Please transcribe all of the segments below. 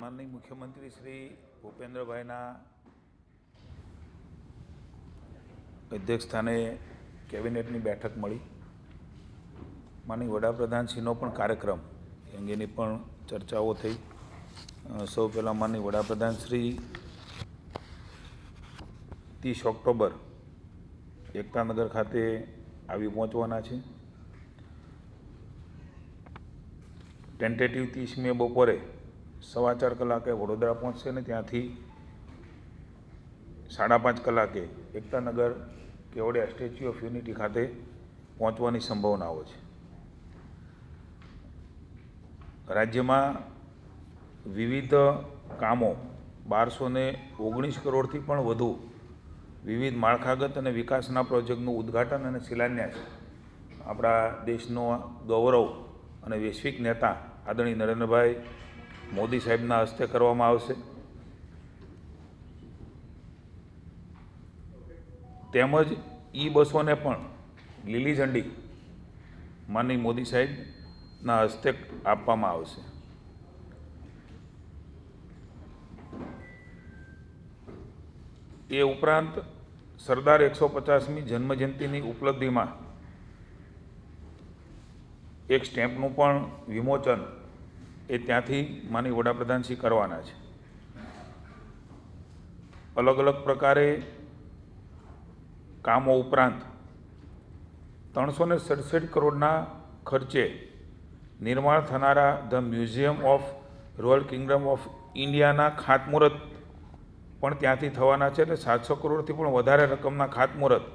માનનીય મુખ્યમંત્રી શ્રી ભૂપેન્દ્રભાઈના અધ્યક્ષસ્થાને કેબિનેટની બેઠક મળી. માનનીય વડાપ્રધાનશ્રીનો પણ કાર્યક્રમ અંગેની પણ ચર્ચાઓ થઈ. સૌ પહેલાં માનનીય વડાપ્રધાનશ્રી ત્રીસ ઓક્ટોબર એકતાનગર ખાતે આવી પહોંચવાના છે. ટેન્ટેટિવ ત્રીસ મે બપોરે સવા ચાર કલાકે વડોદરા પહોંચશે અને ત્યાંથી સાડા પાંચ કલાકે Ektanagar Kevadia Statue of Unity ખાતે પહોંચવાની સંભાવનાઓ છે. રાજ્યમાં વિવિધ કામો બારસો ને ઓગણીસ કરોડથી પણ વધુ વિવિધ માળખાગત અને વિકાસના પ્રોજેક્ટનું ઉદ્ઘાટન અને શિલાન્યાસ આપણા દેશનો ગૌરવ અને વૈશ્વિક નેતા આદરણીય નરેન્દ્રભાઈ મોદી સાહેબના હસ્તે કરવામાં આવશે. તેમજ ઈ બસોને પણ લીલી ઝંડી માની મોદી સાહેબના હસ્તે આપવામાં આવશે. એ ઉપરાંત સરદાર એકસો પચાસમી જન્મજયંતિની ઉપલબ્ધિમાં એક સ્ટેમ્પનું પણ વિમોચન એ ત્યાંથી માની વડાપ્રધાનશ્રી કરવાના છે. અલગ અલગ પ્રકારે કામો ઉપરાંત ત્રણસો ને સડસઠ કરોડના ખર્ચે નિર્માણ થનારા the Museum of Royal Kingdom of ઇન્ડિયાના ખાતમુહૂર્ત પણ ત્યાંથી થવાના છે એટલે સાતસો કરોડથી પણ વધારે રકમના ખાતમુહૂર્ત.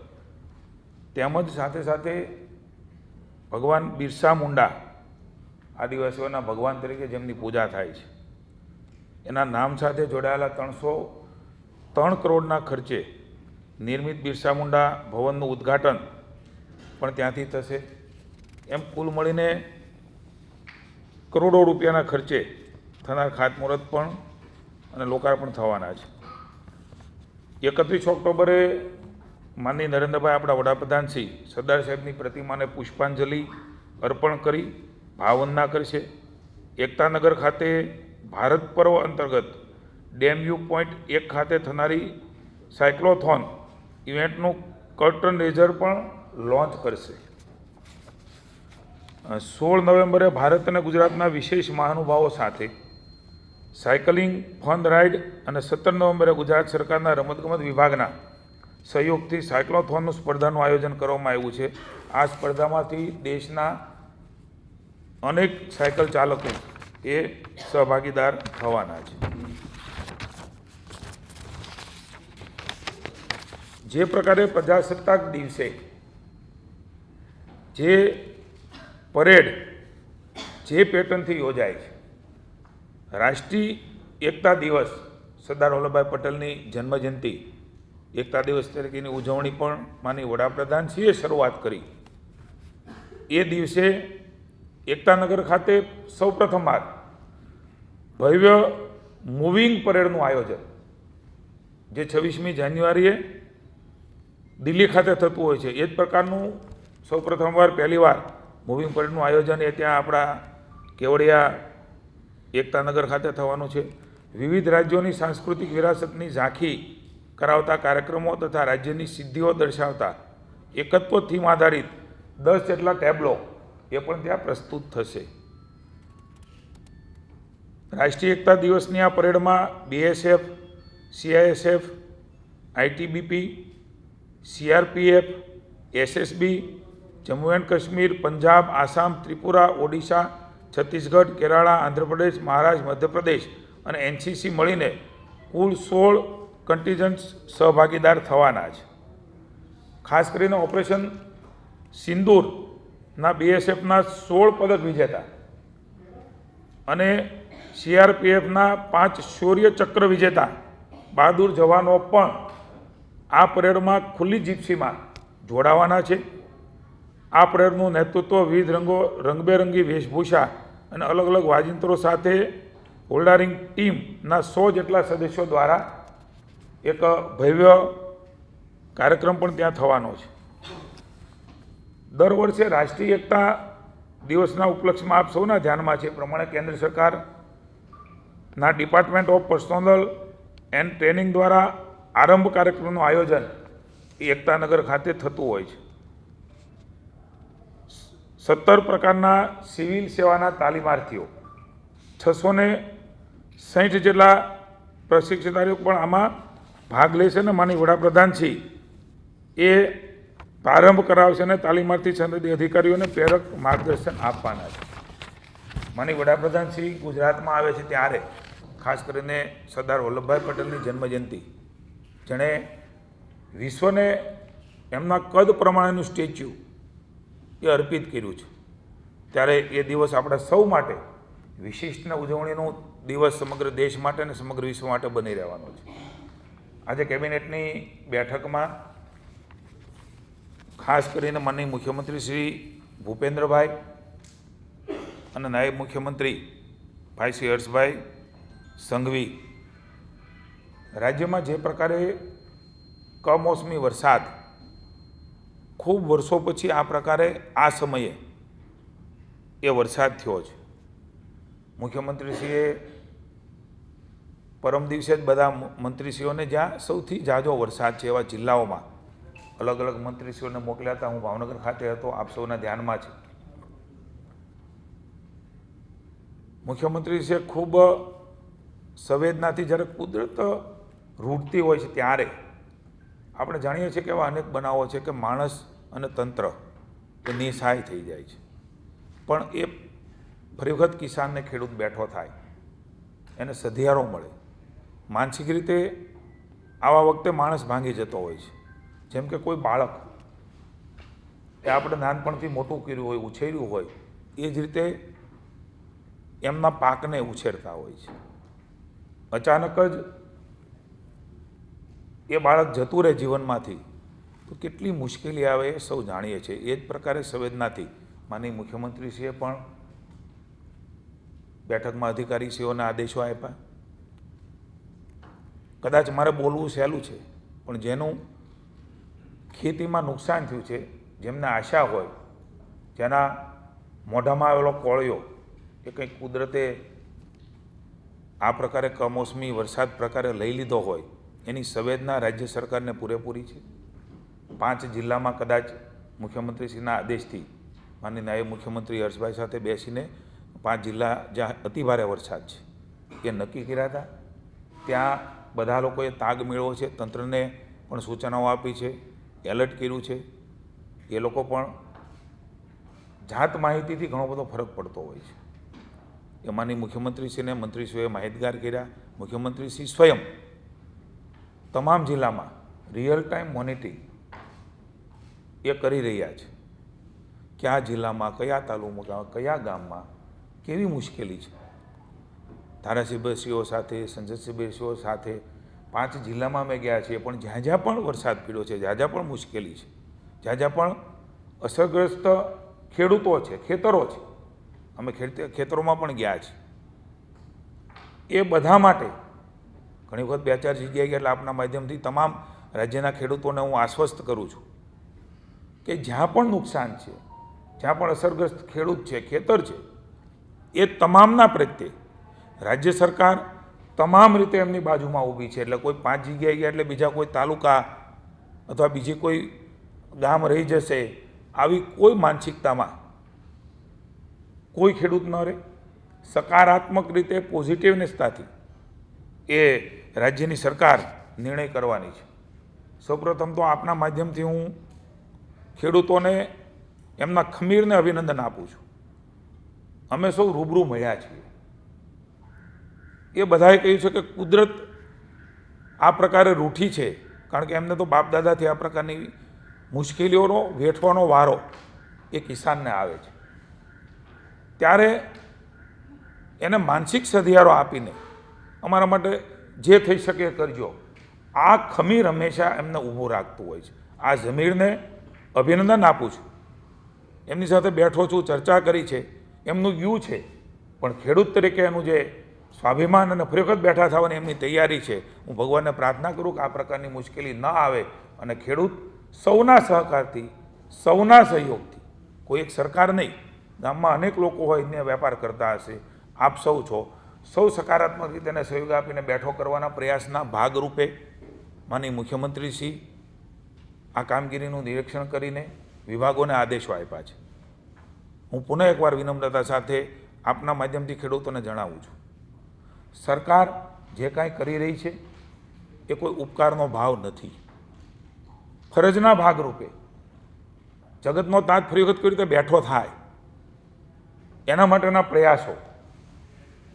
તેમજ સાથે સાથે ભગવાન બિરસા મુંડા આદિવાસીઓના ભગવાન તરીકે જેમની પૂજા થાય છે. એના નામ સાથે જોડાયેલા ત્રણસો ત્રણ કરોડના ખર્ચે નિર્મિત બિરસા મુંડા ભવનનું ઉદ્ઘાટન પણ ત્યાંથી થશે. એમ કુલ મળીને કરોડો રૂપિયાના ખર્ચે થનાર ખાતમુહૂર્ત પણ અને લોકાર્પણ થવાના છે. એકત્રીસ ઓક્ટોબરે માનની નરેન્દ્રભાઈ આપણા વડાપ્રધાન શ્રી સરદાર સાહેબની પ્રતિમાને પુષ્પાંજલિ અર્પણ કરી ભાવવંદના કરશે. એકતાનગર ખાતે ભારત પર્વ અંતર્ગત ડેમ યુ પોઈન્ટ એક ખાતે થનારી સાયક્લોથોન ઇવેન્ટનું કર્ટન રેઝર પણ લોન્ચ કરશે. સોળ નવેમ્બરે ભારત અને ગુજરાતના વિશેષ મહાનુભાવો સાથે સાયકલિંગ ફન રાઇડ અને સત્તર નવેમ્બરે ગુજરાત સરકારના રમતગમત વિભાગના સહયોગથી સાયક્લોથોનનું સ્પર્ધાનું આયોજન કરવામાં આવ્યું છે. આ સ્પર્ધામાંથી દેશના અનેક સાયકલ ચાલકો એ સહભાગીદાર થવાના છે. જે પ્રકારે પ્રજાસત્તાક દિવસે જે પરેડ જે પેટર્નથી યોજાય છે, રાષ્ટ્રીય એકતા દિવસ સરદાર વલ્લભભાઈ પટેલની જન્મજયંતિ, એકતા દિવસ તરીકેની ઉજવણી પણ માની વડાપ્રધાનશ્રીએ શરૂઆત કરી. એ દિવસે એકતાનગર ખાતે સૌપ્રથમવાર ભવ્ય મૂવિંગ પરેડનું આયોજન, જે છવ્વીસમી જાન્યુઆરીએ દિલ્હી ખાતે થતું હોય છે. એ જ પ્રકારનું સૌપ્રથમવાર પહેલીવાર મૂવિંગ પરેડનું આયોજન એ ત્યાં આપણા કેવડિયા એકતાનગર ખાતે થવાનું છે. વિવિધ રાજ્યોની સાંસ્કૃતિક વિરાસતની ઝાંખી કરાવતા કાર્યક્રમો તથા રાજ્યની સિદ્ધિઓ દર્શાવતા એકત્વ થીમ આધારિત દસ જેટલા ટેબ્લો એ પણ ત્યાં પ્રસ્તુત થશે. રાષ્ટ્રીય એકતા દિવસની આ પરેડમાં BSF CISF ITBP CRPF SSB Jammu and Kashmir Punjab Assam Tripura Odisha Chhattisgarh Kerala Andhra Pradesh Maharashtra Madhya Pradesh અને એનસીસી મળીને કુલ સોળ કન્ટિજન્ટ સહભાગીદાર થવાના છે. ખાસ કરીને ઓપરેશન સિંદૂરના બીએસએફના સોળ પદક વિજેતા. અને સીઆરપીએફના પાંચ શૌર્ય ચક્ર વિજેતા. બહાદુર જવાનો પણ આ પરેડમાં ખુલ્લી જીપ્સીમાં જોડાવાના છે. આ પરેડનું નેતૃત્વ વિવિધ રંગો, રંગબેરંગી વેશભૂષા અને અલગ અલગ વાજિંત્રો સાથે હોલ્ડારિંગ ટીમના સો જેટલા સદસ્યો દ્વારા એક ભવ્ય કાર્યક્રમ પણ ત્યાં થવાનો છે. દર વર્ષે રાષ્ટ્રીય એકતા દિવસના ઉપલક્ષમાં આપ સૌના ધ્યાનમાં છે. પ્રમાણે કેન્દ્ર સરકારના department of personnel and training દ્વારા આરંભ કાર્યક્રમનું આયોજન એ એકતાનગર ખાતે થતું હોય છે. સત્તર પ્રકારના સિવિલ સેવાના તાલીમાર્થીઓ, છસો ને સાહીઠ જેટલા પ્રશિક્ષિતારીઓ પણ આમાં ભાગ લેશે ને માની વડાપ્રધાન શ્રી એ પ્રારંભ કરાવશે અને તાલીમાર્થી સનદી અધિકારીઓને પ્રેરક માર્ગદર્શન આપવાના છે. માની વડાપ્રધાન શ્રી, ગુજરાતમાં આવે છે ત્યારે ખાસ કરીને સરદાર વલ્લભભાઈ પટેલની જન્મજયંતિ. જેણે વિશ્વને એમના કદ પ્રમાણેનું સ્ટેચ્યુ એ અર્પિત કર્યું છે. ત્યારે એ દિવસ આપણા સૌ માટે વિશિષ્ટ ઉજવણીનો દિવસ સમગ્ર દેશ માટે અને સમગ્ર વિશ્વ માટે બની રહેવાનો છે. આજે કેબિનેટની બેઠકમાં ખાસ કરીને માનનીય મુખ્યમંત્રી શ્રી ભૂપેન્દ્રભાઈ અને નાયબ મુખ્યમંત્રી ભાઈ શ્રી હર્ષભાઈ સંઘવી. રાજ્યમાં જે પ્રકારે કમોસમી વરસાદ ખૂબ વર્ષો પછી આ પ્રકારે આ સમયે એ વરસાદ થયો છે. મુખ્યમંત્રીશ્રીએ પરમ દિવસે જ બધા મંત્રીશ્રીઓને જ્યાં સૌથી ઝાઝો વરસાદ છે એવા જિલ્લાઓમાં અલગ અલગ મંત્રીશ્રીઓને મોકલ્યા હતા. હું ભાવનગર ખાતે હતો. આપ સૌના ધ્યાનમાં છે. મુખ્યમંત્રીશ્રીએ ખૂબ સંવેદનાથી જ્યારે કુદરત રૂટતી હોય છે ત્યારે આપણે જાણીએ છીએ કે એવા અનેક બનાવો છે કે માણસ અને તંત્ર એ નિસહાય થઈ જાય છે. પણ એ ફરી વખત કિસાનને ખેડૂત બેઠો થાય. એને સધિયારો મળે. માનસિક રીતે આવા વખતે માણસ ભાંગી જતો હોય છે. જેમ કે કોઈ બાળક એ આપણે નાનપણથી મોટું કર્યું હોય, ઉછેર્યું હોય, એ જ રીતે એમના પાકને ઉછેરતા હોય છે. અચાનક જ એ બાળક જતું રહે જીવનમાંથી, તો કેટલી મુશ્કેલી આવે એ સૌ જાણીએ છીએ. એ જ પ્રકારે સંવેદનાથી માની મુખ્યમંત્રીશ્રીએ પણ બેઠકમાં અધિકારીશ્રીઓના આદેશો આપ્યા. કદાચ મારે બોલવું સહેલું છે, પણ જેનું ખેતીમાં નુકસાન થયું છે, જેમને આશા હોય, જેના મોઢામાં આવેલો કોળિયો, એ કંઈક કુદરતે આ પ્રકારે કમોસમી વરસાદ પ્રકારે લઈ લીધો હોય, એની સંવેદના રાજ્ય સરકારને પૂરેપૂરી છે? પાંચ જિલ્લામાં કદાચ મુખ્યમંત્રીશ્રીના આદેશથી માનની નાયબ મુખ્યમંત્રી હર્ષભાઈ સાથે બેસીને પાંચ જિલ્લા જ્યાં અતિભારે વરસાદ છે, એ નક્કી કર્યા હતા? ત્યાં બધા લોકોએ તાગ મેળવ્યો છે, તંત્રને પણ સૂચનાઓ આપી છે એલર્ટ કર્યું છે, એ લોકો પણ જાત માહિતીથી ઘણો બધો ફરક પડતો હોય છે. એમાંની મુખ્યમંત્રીશ્રીને મંત્રીશ્રીઓએ માહિતગાર કર્યા. મુખ્યમંત્રીશ્રી સ્વયં તમામ જિલ્લામાં રિયલ ટાઈમ મોનિટરિંગ એ કરી રહ્યા છે કયા જિલ્લામાં કયા તાલુકામાં કયા ગામમાં કેવી મુશ્કેલી છે. ધારાસભ્યશ્રીઓ સાથે, સંસદસભ્યશ્રીઓ સાથે પાંચ જિલ્લામાં અમે ગયા છીએ, પણ જ્યાં જ્યાં પણ વરસાદ પીડ્યો છે, જ્યાં જ્યાં પણ મુશ્કેલી છે, જ્યાં જ્યાં પણ અસરગ્રસ્ત ખેડૂતો છે, ખેતરો છે, અમે ખેત- ખેતરોમાં પણ ગયા છીએ. એ બધા માટે ઘણી વખત બે ચાર જગ્યાએ ગયા એટલે આપના માધ્યમથી તમામ રાજ્યના ખેડૂતોને હું આશ્વસ્ત કરું છું કે જ્યાં પણ નુકસાન છે, જ્યાં પણ અસરગ્રસ્ત ખેડૂત છે, ખેતર છે, એ તમામના પ્રત્યે રાજ્ય સરકાર તમામ રીતે એમની બાજુમાં ઊભી છે. એટલે કોઈ પાંચ જગ્યાએ ગયા એટલે બીજા કોઈ તાલુકા અથવા બીજી કોઈ ગામ રહી જશે આવી કોઈ માનસિકતામાં કોઈ ખેડૂત ન રહે. સકારાત્મક રીતે પોઝિટિવનેસતાથી એ રાજ્યની સરકાર નિર્ણય કરવાની છે. સૌપ્રથમ તો આપના માધ્યમથી હું ખેડૂતોને એમના ખમીરને અભિનંદન આપું છું. અમે સૌ રૂબરૂ મળ્યા છીએ. એ બધાએ કહ્યું છે કે કુદરત આ પ્રકારે રૂઠી છે. કારણ કે એમને તો બાપ દાદાથી આ પ્રકારની મુશ્કેલીઓનો, વેઠવાનો વારો એ કિસાનને આવે છે. ત્યારે એને માનસિક સધિયારો આપીને અમારા માટે જે થઈ શકે કરજો. આ ખમીર હંમેશા એમને ઊભું રાખતું હોય છે. આ જમીરને અભિનંદન આપું છું. એમની સાથે બેઠો છું, ચર્ચા કરી છે. એમનું યુ છે. પણ ખેડૂત તરીકે એનું જે સ્વાભિમાન અને ફરી બેઠા થવાની એમની તૈયારી છે. હું ભગવાનને પ્રાર્થના કરું કે આ પ્રકારની મુશ્કેલી ન આવે અને ખેડૂત સૌના સહકારથી, સૌના સહયોગથી, કોઈ એક સરકાર નહીં, ગામમાં અનેક લોકો હોય એને વેપાર કરતા હશે. આપ સૌ છો. સૌ સકારાત્મક રીતે એને સહયોગ આપીને બેઠો કરવાના પ્રયાસના ભાગરૂપે માની મુખ્યમંત્રીશ્રી આ કામગીરીનું નિરીક્ષણ કરીને વિભાગોને આદેશો આપ્યા છે. હું પુનઃ એકવાર વિનમ્રતા સાથે આપના માધ્યમથી ખેડૂતોને જણાવું છું. સરકાર જે કાંઈ કરી રહી છે, એ કોઈ ઉપકારનો ભાવ નથી. ફરજના ભાગરૂપે જગતનો તાજ ફરી વખત કઈ રીતે બેઠો થાય, એના માટેના પ્રયાસો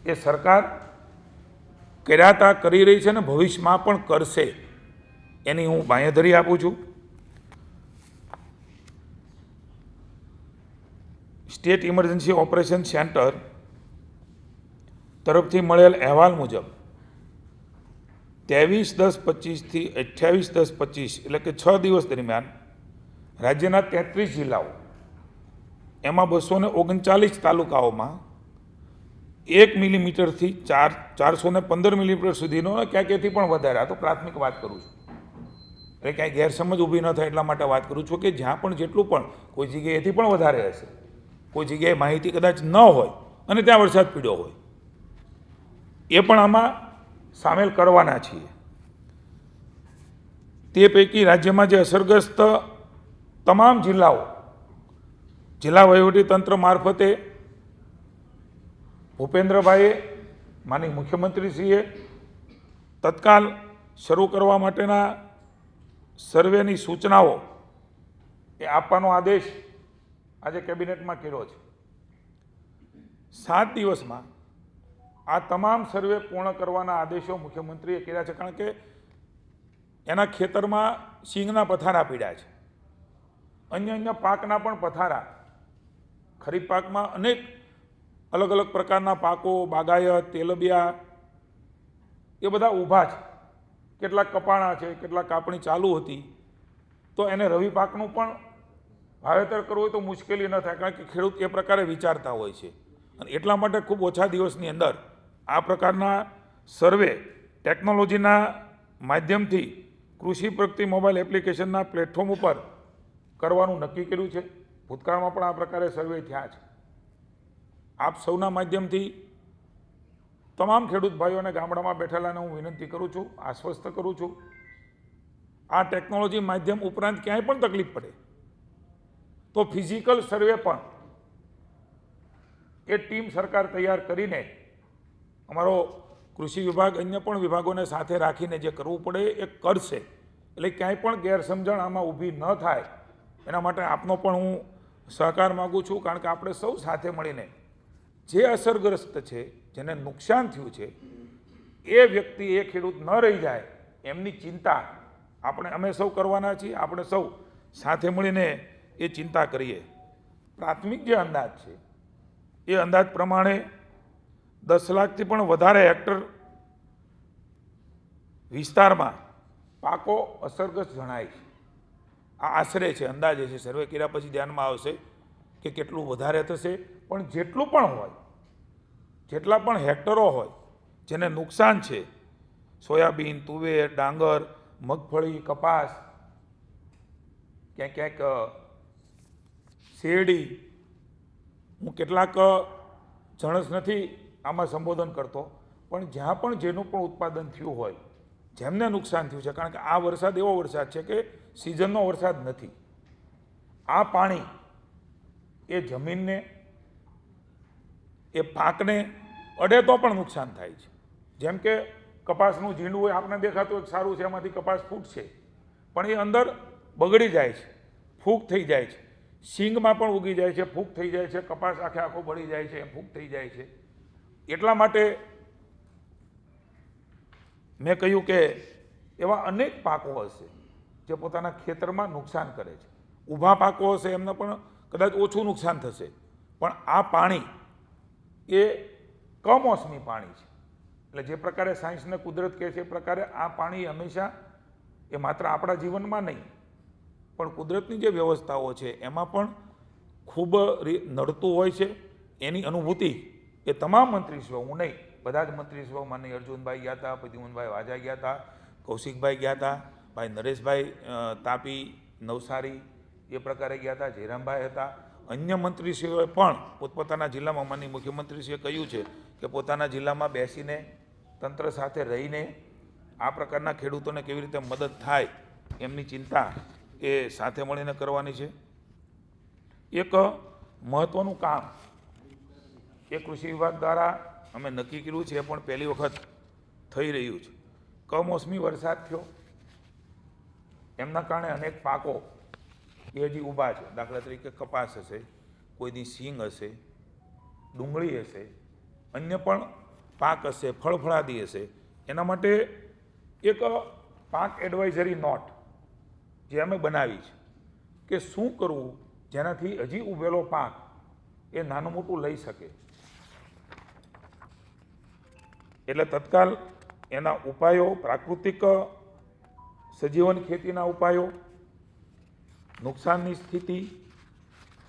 એ સરકાર કર્યાતા કરી રહી છે અને ભવિષ્યમાં પણ કરશે, એની હું બાંયધરી આપું છું. સ્ટેટ ઇમરજન્સી ઓપરેશન સેન્ટર તરફથી મળેલ અહેવાલ મુજબ, ત્રેવીસ દસ પચીસથી અઠ્યાવીસ દસ પચીસ એટલે કે છ દિવસ દરમિયાન રાજ્યના તેત્રીસ જિલ્લાઓ, એમાં બસો ને ઓગણચાલીસ તાલુકાઓમાં એક મિલીમીટરથી ચાર, ચારસો ને પંદર મિલીમીટર સુધીનો ક્યાંક એથી પણ વધારે, આ તો પ્રાથમિક વાત કરું છું. એટલે ક્યાંય ગેરસમજ ઊભી ન થાય એટલા માટે વાત કરું છું કે જ્યાં પણ જેટલું પણ કોઈ જગ્યાએથી પણ વધારે હશે કોઈ જગ્યાએ માહિતી કદાચ ન હોય અને ત્યાં વરસાદ પીડ્યો હોય એ પણ આમાં સામેલ કરવાના છીએ. તે પૈકી રાજ્યમાં જે અસરગ્રસ્ત તમામ જિલ્લાઓ, જિલ્લા વહીવટીતંત્ર મારફતે ભૂપેન્દ્રભાઈએ માની મુખ્યમંત્રીશ્રીએ તત્કાલ શરૂ કરવા માટેના સર્વેની સૂચનાઓ એ આપવાનો આદેશ આજે કેબિનેટમાં કર્યો છે. સાત દિવસમાં આ તમામ સર્વે પૂર્ણ કરવાના આદેશો મુખ્યમંત્રીએ કર્યા છે કારણ કે એના ખેતરમાં સિંગના પથારા પીડ્યા છે. અન્ય અન્ય પાકના પણ પથારા. ખરીફ પાકમાં અનેક અલગ અલગ પ્રકારના પાકો, બાગાયત, તેલબિયા, એ બધા ઊભા છે. કેટલાક કપાણા છે, કેટલાક કાપણી ચાલુ હતી. તો એને રવિ પાકનું પણ વાવેતર કરવું હોય તો મુશ્કેલી ન થાય કારણ કે ખેડૂત એ પ્રકારે વિચારતા હોય છે. અને એટલા માટે ખૂબ ઓછા દિવસની અંદર આ પ્રકારના સર્વે ટેકનોલોજીના માધ્યમથી કૃષિ પ્રગતિ મોબાઈલ એપ્લિકેશનના પ્લેટફોર્મ ઉપર કરવાનું નક્કી કર્યું છે. ભૂતકાળમાં પણ આ પ્રકારે સર્વે થયા છે. આપ સૌના માધ્યમથી તમામ ખેડૂત ભાઈઓને ગામડામાં બેઠેલાને હું વિનંતી કરું છું, આશ્વસ્ત કરું છું. આ ટેકનોલોજી માધ્યમ ઉપરાંત ક્યાંય પણ તકલીફ પડે તો ફિઝિકલ સર્વે પણ એ ટીમ સરકાર તૈયાર કરીને અમારો કૃષિ વિભાગ અન્ય પણ વિભાગોને સાથે રાખીને જે કરવું પડે એ કરશે. એટલે ક્યાંય પણ ગેરસમજણ આમાં ઊભી ન થાય. એના માટે આપનો પણ હું સહકાર માગું છું, કારણ કે આપણે સૌ સાથે મળીને જે અસરગ્રસ્ત છે, જેને નુકસાન થયું છે, એ વ્યક્તિ, એ ખેડૂત ન રહી જાય, એમની ચિંતા આપણે અમે સૌ કરવાના છીએ, આપણે સૌ સાથે મળીને એ ચિંતા કરીએ. પ્રાથમિક જે અંદાજ છે, એ અંદાજ પ્રમાણે દસ લાખથી પણ વધારે હેક્ટર વિસ્તારમાં પાકો અસરગ્રસ્ત જણાય આ આશરે છે, અંદાજે છે. સર્વે કર્યા પછી ધ્યાનમાં આવશે કે કેટલું વધારે થશે. પણ જેટલું પણ હોય, જેટલા પણ હેક્ટરો હોય, જેને નુકસાન છે, સોયાબીન, તુવેર, ડાંગર, મગફળી, કપાસ, ક્યાંક ક્યાંક શેરડી, હું કેટલાક જણસ નથી આમાં સંબોધન કરતો. પણ જ્યાં પણ જેનું પણ ઉત્પાદન થયું હોય, જેમને નુકસાન થયું છે, કારણ કે આ વરસાદ એવો વરસાદ છે કે સિઝનનો વરસાદ નથી. આ પાણી એ જમીનને, એ પાકને અડે તો પણ નુકસાન થાય છે. જેમ કે કપાસનું ઝીંડું હોય આપણે દેખાતું એક સારું છે, એમાંથી કપાસ ફૂટશે. પણ એ અંદર બગડી જાય છે ફૂગ થઈ જાય છે. સિંગમાં પણ ઉગી જાય છે ફૂગ થઈ જાય છે, કપાસ આખે આખો બળી જાય છે ફૂગ થઈ જાય છે. એટલા માટે મેં કહ્યું કે એવા અનેક પાકો હશે જે પોતાના ખેતરમાં નુકસાન કરે છે. ઊભા પાકો હશે એમને પણ કદાચ ઓછું નુકસાન થશે. પણ આ પાણી એ કમોસમી પાણી છે. એટલે જે પ્રકારે સાયન્સને કુદરત કહે છે એ પ્રકારે આ પાણી હંમેશા એ માત્ર આપણા જીવનમાં નહીં, પણ કુદરતની જે વ્યવસ્થાઓ છે એમાં પણ ખૂબ નડતું હોય છે. એની અનુભૂતિ એ તમામ મંત્રીશ્રીઓ હું નહીં, બધા જ મંત્રીશ્રીઓ માનની અર્જુનભાઈ ગયા હતા પ્રદ્યુમનભાઈ વાજા ગયા હતા કૌશિકભાઈ ગયા હતા ભાઈ નરેશભાઈ તાપી, નવસારી એ પ્રકારે ગયા હતા જયરામભાઈ હતા. અન્ય મંત્રીશ્રીઓએ પણ પોતપોતાના જિલ્લામાં માનની મુખ્યમંત્રીશ્રીએ કહ્યું છે કે પોતાના જિલ્લામાં બેસીને તંત્ર સાથે રહીને આ પ્રકારના ખેડૂતોને કેવી રીતે મદદ થાય એમની ચિંતા એ સાથે મળીને કરવાની છે. એક મહત્ત્વનું કામ એ કૃષિ વિભાગ દ્વારા અમે નક્કી કર્યું છે, પણ પહેલી વખત થઈ રહ્યું છે. કમોસમી વરસાદ થયો. એમના કારણે અનેક પાકો એ હજી ઊભા છે. દાખલા તરીકે કપાસ હશે, કોઈની સિંગ હશે, ડુંગળી હશે, અન્ય પણ પાક હશે, ફળફળાદી હશે. એના માટે એક પાક એડવાઇઝરી નોટ જે અમે બનાવી છે કે શું કરવું જેનાથી હજી ઉભેલો પાક એ નાનું મોટું લઈ શકે. એટલે તત્કાલ એના ઉપાયો, પ્રાકૃતિક સજીવન ખેતીના ઉપાયો, નુકસાનની સ્થિતિ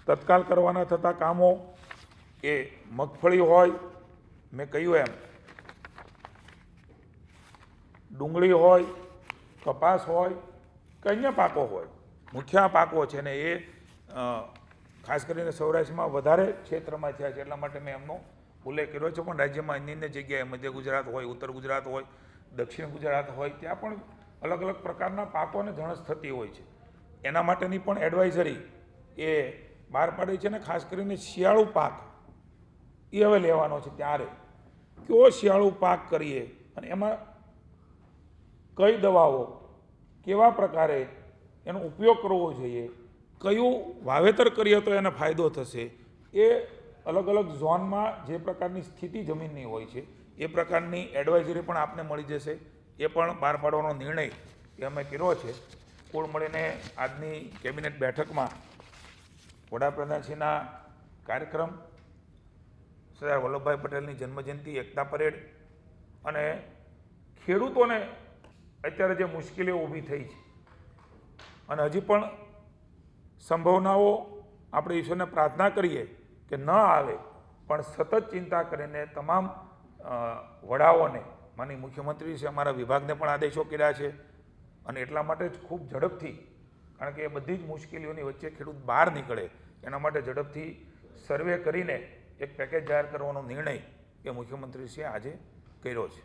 તત્કાલ કરવાના થતા કામો એ મગફળી હોય, મેં કહ્યું એમ, ડુંગળી હોય, કપાસ હોય કે અન્ય પાકો હોય મુખ્ય પાકો છે ને એ ખાસ કરીને સૌરાષ્ટ્રમાં વધારે ક્ષેત્રમાં થયા છે, એટલા માટે મેં એમનો ઉલ્લેખ કર્યો છે પણ રાજ્યમાં અન્ય અન્ય જગ્યાએ મધ્ય ગુજરાત હોય, ઉત્તર ગુજરાત હોય, દક્ષિણ ગુજરાત હોય, ત્યાં પણ અલગ અલગ પ્રકારના પાકોને ધણસ થતી હોય છે. એના માટેની પણ એડવાઇઝરી એ બહાર પાડી છે ને ખાસ કરીને શિયાળુ પાક એ હવે લેવાનો છે ત્યારે. કયો શિયાળુ પાક કરીએ અને એમાં કઈ દવાઓ, કેવા પ્રકારે એનો ઉપયોગ કરવો જોઈએ, કયું વાવેતર કરીએ તો એને ફાયદો થશે, એ અલગ અલગ ઝોનમાં જે પ્રકારની સ્થિતિ જમીનની હોય છે, એ પ્રકારની એડવાઇઝરી પણ આપને મળી જશે. એ પણ બહાર પાડવાનો નિર્ણય એ અમે કર્યો છે. કુલ મળીને આજની કેબિનેટ બેઠકમાં વડાપ્રધાનશ્રીના કાર્યક્રમ, સરદાર વલ્લભભાઈ પટેલની જન્મજયંતિ, એકતા પરેડ અને ખેડૂતોને અત્યારે જે મુશ્કેલીઓ ઊભી થઈ છે. અને હજી પણ સંભાવનાઓ આપણે ઈશ્વરને પ્રાર્થના કરીએ કે ન આવે, પણ સતત ચિંતા કરીને તમામ વડાઓને માની મુખ્યમંત્રી છે, અમારા વિભાગને પણ આદેશો કર્યા છે. અને એટલા માટે જ ખૂબ ઝડપથી, કારણ કે એ બધી જ મુશ્કેલીઓની વચ્ચે ખેડૂત બહાર નીકળે, એના માટે ઝડપથી સર્વે કરીને એક પેકેજ જાહેર કરવાનો નિર્ણય એ મુખ્યમંત્રીશ્રીએ આજે કર્યો છે.